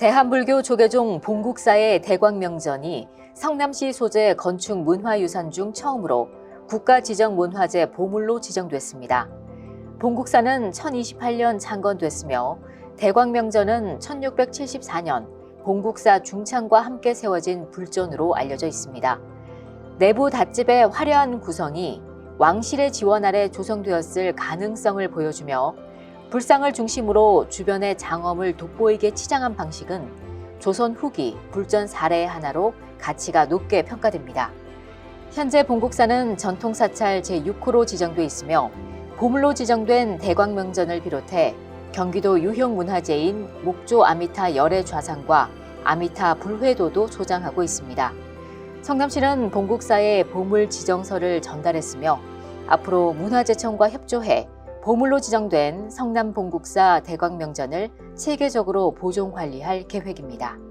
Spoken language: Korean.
대한불교 조계종 봉국사의 대광명전이 성남시 소재 건축 문화유산 중 처음으로 국가 지정 문화재 보물로 지정됐습니다. 봉국사는 1028년 창건됐으며 대광명전은 1674년 봉국사 중창과 함께 세워진 불전으로 알려져 있습니다. 내부 닷집의 화려한 구성이 왕실의 지원 아래 조성되었을 가능성을 보여주며 불상을 중심으로 주변의 장엄을 돋보이게 치장한 방식은 조선 후기 불전 사례의 하나로 가치가 높게 평가됩니다. 현재 봉국사는 전통사찰 제6호로 지정돼 있으며 보물로 지정된 대광명전을 비롯해 경기도 유형 문화재인 목조 아미타 열애 좌상과 아미타 불회도도 소장하고 있습니다. 성남시는 봉국사에 보물 지정서를 전달했으며 앞으로 문화재청과 협조해 보물로 지정된 성남 봉국사 대광명전을 체계적으로 보존 관리할 계획입니다.